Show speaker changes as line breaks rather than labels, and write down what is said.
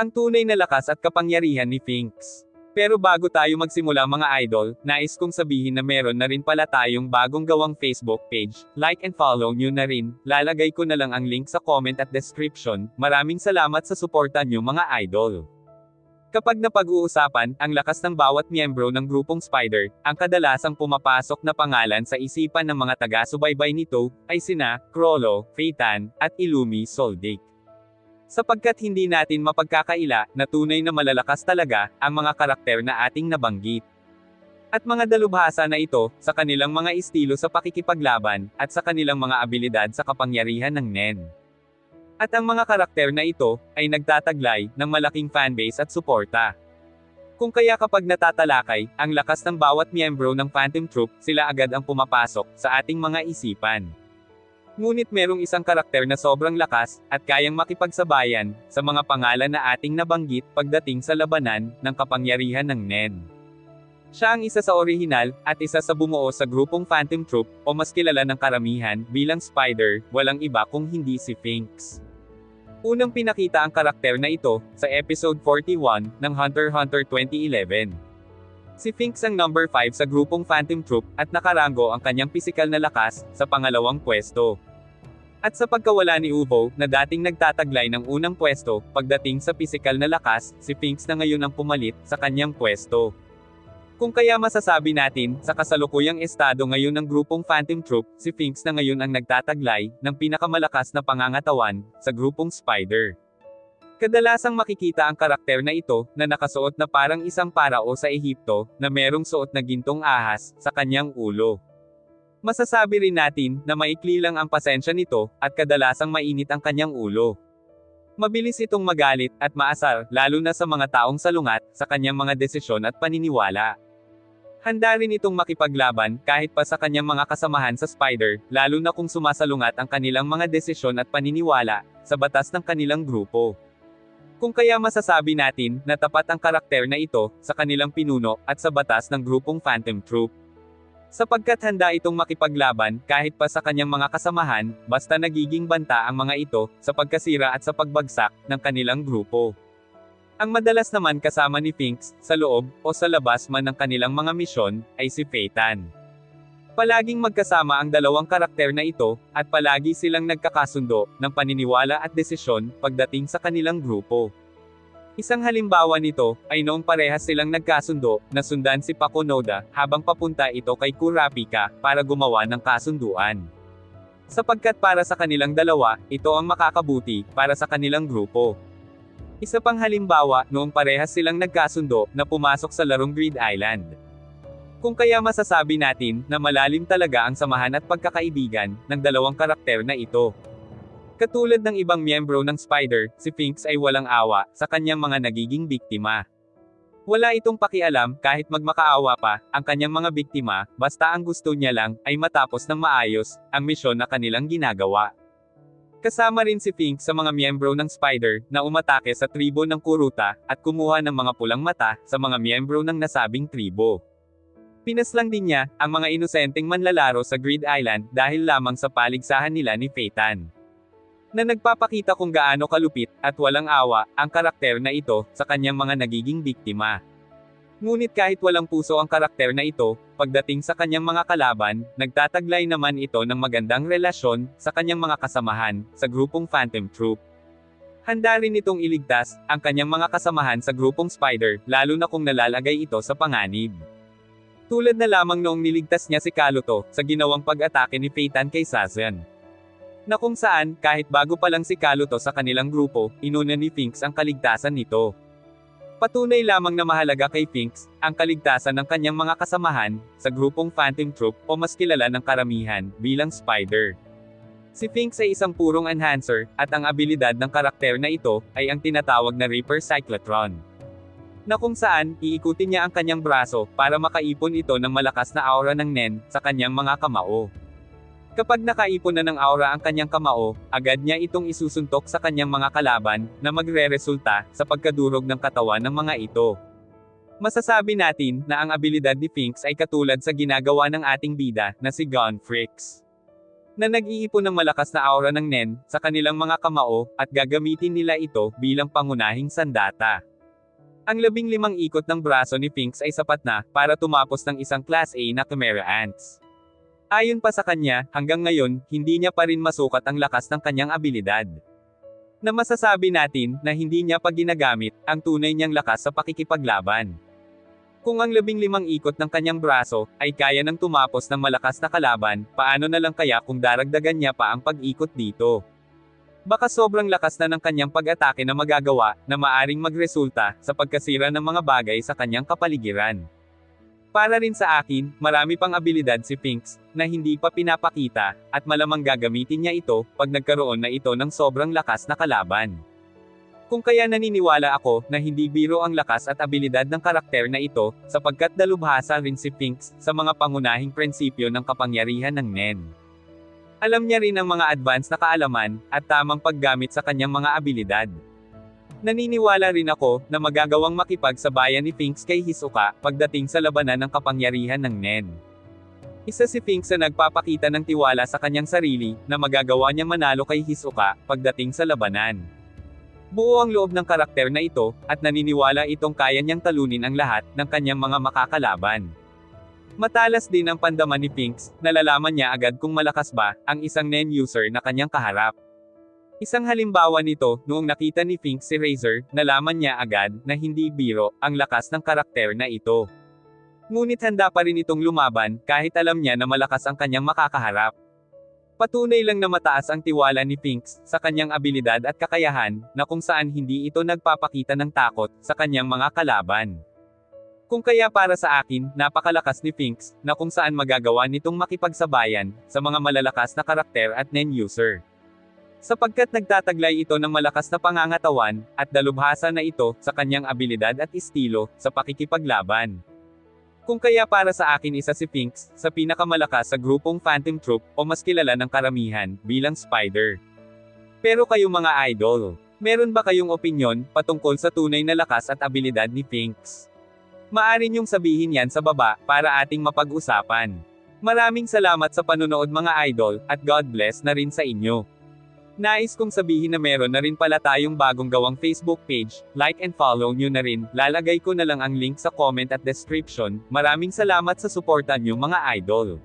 Ang tunay na lakas at kapangyarihan ni Finks. Pero bago tayo magsimula mga idol, nais kong sabihin na meron na rin pala tayong bagong gawang Facebook page, like and follow nyo na rin, lalagay ko na lang ang link sa comment at description, maraming salamat sa suporta nyo mga idol. Kapag napag-uusapan ang lakas ng bawat miyembro ng grupong Spider, ang kadalasang pumapasok na pangalan sa isipan ng mga taga-subaybay nito ay sina Krollo, Phaeton, at Illumi Soldic. Sapagkat hindi natin mapagkakaila na tunay na malalakas talaga ang mga karakter na ating nabanggit. At mga dalubhasa na ito, sa kanilang mga estilo sa pakikipaglaban, at sa kanilang mga abilidad sa kapangyarihan ng Nen. At ang mga karakter na ito, ay nagtataglay, ng malaking fanbase at suporta. Kung kaya kapag natatalakay, ang lakas ng bawat miyembro ng Phantom Troop, sila agad ang pumapasok, sa ating mga isipan. Ngunit merong isang karakter na sobrang lakas, at kayang makipagsabayan, sa mga pangalan na ating nabanggit, pagdating sa labanan, ng kapangyarihan ng Nen. Siya ang isa sa orihinal, at isa sa bumuo sa grupong Phantom Troop, o mas kilala ng karamihan, bilang Spider, walang iba kung hindi si Finks. Unang pinakita ang karakter na ito, sa episode 41, ng Hunter x Hunter 2011. Si Finks ang number 5 sa grupong Phantom Troop, at nakarango ang kanyang pisikal na lakas, sa pangalawang pwesto. At sa pagkawala ni Uvo, na dating nagtataglay ng unang pwesto, pagdating sa pisikal na lakas, si Finks na ngayon ang pumalit, sa kanyang pwesto. Kung kaya masasabi natin, sa kasalukuyang estado ngayon ng grupong Phantom Troop, si Finks na ngayon ang nagtataglay, ng pinakamalakas na pangangatawan, sa grupong Spider. Kadalasang makikita ang karakter na ito, na nakasuot na parang isang parao sa Ehipto, na merong suot na gintong ahas, sa kanyang ulo. Masasabi rin natin, na maikli lang ang pasensya nito, at kadalasang mainit ang kanyang ulo. Mabilis itong magalit, at maasar, lalo na sa mga taong salungat, sa kanyang mga desisyon at paniniwala. Handa rin itong makipaglaban, kahit pa sa kanyang mga kasamahan sa Spider, lalo na kung sumasalungat ang kanilang mga desisyon at paniniwala, sa batas ng kanilang grupo. Kung kaya masasabi natin, na tapat ang karakter na ito, sa kanilang pinuno, at sa batas ng grupong Phantom Troop. Sapagkat handa itong makipaglaban, kahit pa sa kanyang mga kasamahan, basta nagiging banta ang mga ito, sa pagkasira at sa pagbagsak, ng kanilang grupo. Ang madalas naman kasama ni Finks, sa loob, o sa labas man ng kanilang mga misyon, ay si Phaeton. Palaging magkasama ang dalawang karakter na ito, at palagi silang nagkakasundo, ng paniniwala at desisyon, pagdating sa kanilang grupo. Isang halimbawa nito, ay noong parehas silang nagkasundo, na sundan si Pakunoda, habang papunta ito kay Kurapika, para gumawa ng kasunduan. Sapagkat para sa kanilang dalawa, ito ang makakabuti, para sa kanilang grupo. Isa pang halimbawa, noong parehas silang nagkasundo, na pumasok sa larong Grid Island. Kung kaya masasabi natin, na malalim talaga ang samahan at pagkakaibigan, ng dalawang karakter na ito. Katulad ng ibang miyembro ng Spider, si Finks ay walang awa, sa kanyang mga nagiging biktima. Wala itong pakialam, kahit magmakaawa pa, ang kanyang mga biktima, basta ang gusto niya lang, ay matapos ng maayos, ang misyon na kanilang ginagawa. Kasama rin si Finks sa mga miyembro ng Spider, na umatake sa tribo ng Kuruta, at kumuha ng mga pulang mata, sa mga miyembro ng nasabing tribo. Pinaslang din niya, ang mga inosenteng manlalaro sa Grid Island, dahil lamang sa paligsahan nila ni Phaeton na nagpapakita kung gaano kalupit, at walang awa, ang karakter na ito, sa kanyang mga nagiging biktima. Ngunit kahit walang puso ang karakter na ito, pagdating sa kanyang mga kalaban, nagtataglay naman ito ng magandang relasyon, sa kanyang mga kasamahan, sa grupong Phantom Troop. Handa rin itong iligtas, ang kanyang mga kasamahan sa grupong Spider, lalo na kung nalalagay ito sa panganib. Tulad na lamang noong niligtas niya si Kaluto, sa ginawang pag-atake ni Phaeton kay Sazan na kung saan, kahit bago pa lang si Kaluto sa kanilang grupo, inuna ni Finks ang kaligtasan nito. Patunay lamang na mahalaga kay Finks, ang kaligtasan ng kanyang mga kasamahan, sa grupong Phantom Troop, o mas kilala ng karamihan, bilang Spider. Si Finks ay isang purong enhancer, at ang abilidad ng karakter na ito, ay ang tinatawag na Reaper Cyclotron. Na kung saan, iikutin niya ang kanyang braso, para makaipon ito ng malakas na aura ng Nen, sa kanyang mga kamao. Kapag nakaipon na ng aura ang kanyang kamao, agad niya itong isusuntok sa kanyang mga kalaban, na magre-resulta sa pagkadurog ng katawan ng mga ito. Masasabi natin na ang abilidad ni Finks ay katulad sa ginagawa ng ating bida na si Gunfrix. na nag-iipon ng malakas na aura ng Nen sa kanilang mga kamao at gagamitin nila ito bilang pangunahing sandata. Ang labing limang ikot ng braso ni Finks ay sapat na para tumapos ng isang Class A na Chimera Ants. Ayon pa sa kanya, hanggang ngayon, hindi niya pa rin masukat ang lakas ng kanyang abilidad. Na masasabi natin na hindi niya pa ginagamit ang tunay niyang lakas sa pakikipaglaban. Kung ang labing limang ikot ng kanyang braso ay kaya nang tumapos ng malakas na kalaban, paano na lang kaya kung daragdagan niya pa ang pag-ikot dito? Baka sobrang lakas na ng kanyang pag-atake na magagawa na maaring magresulta sa pagkasira ng mga bagay sa kanyang kapaligiran. Para rin sa akin, marami pang abilidad si Pinks na hindi pa pinapakita at malamang gagamitin niya ito pag nagkaroon na ito ng sobrang lakas na kalaban. Kung kaya naniniwala ako na hindi biro ang lakas at abilidad ng karakter na ito, sapagkat dalubhasa rin si Pinks sa mga pangunahing prinsipyo ng kapangyarihan ng Nen. Alam niya rin ang mga advanced na kaalaman at tamang paggamit sa kanyang mga abilidad. Naniniwala rin ako na magagawang makipagsabayan ni Pinks kay Hisoka pagdating sa labanan ng kapangyarihan ng Nen. Isa si Pinks na nagpapakita ng tiwala sa kanyang sarili na magagawa niyang manalo kay Hisoka pagdating sa labanan. Buo ang loob ng karakter na ito, at naniniwala itong kaya niyang talunin ang lahat ng kanyang mga makakalaban. Matalas din ang pandaman ni Pinks, nalalaman niya agad kung malakas ba ang isang NEN user na kanyang kaharap. Isang halimbawa nito, noong nakita ni Pinks si Razor, nalaman niya agad na hindi biro ang lakas ng karakter na ito. Ngunit handa pa rin itong lumaban kahit alam niya na malakas ang kanyang makakaharap. Patunay lang na mataas ang tiwala ni Pinks sa kanyang abilidad at kakayahan, na kung saan hindi ito nagpapakita ng takot sa kanyang mga kalaban. Kung kaya para sa akin, napakalakas ni Pinks, na kung saan magagawa nitong makipagsabayan sa mga malalakas na karakter at nen user. Sapagkat nagtataglay ito ng malakas na pangangatawan, at dalubhasa na ito sa kanyang abilidad at estilo sa pakikipaglaban. Kung kaya para sa akin isa si Pinks, sa pinakamalakas sa grupong Phantom Troop, o mas kilala ng karamihan, bilang Spider. Pero kayo mga idol, meron ba kayong opinyon, patungkol sa tunay na lakas at abilidad ni Pinks? Maari niyong sabihin yan sa baba, para ating mapag-usapan. Maraming salamat sa panonood mga idol, at God bless na rin sa inyo. Nais kong sabihin na meron na rin pala tayong bagong gawang Facebook page, like and follow nyo na rin, lalagay ko na lang ang link sa comment at description, maraming salamat sa suporta nyo mga idol.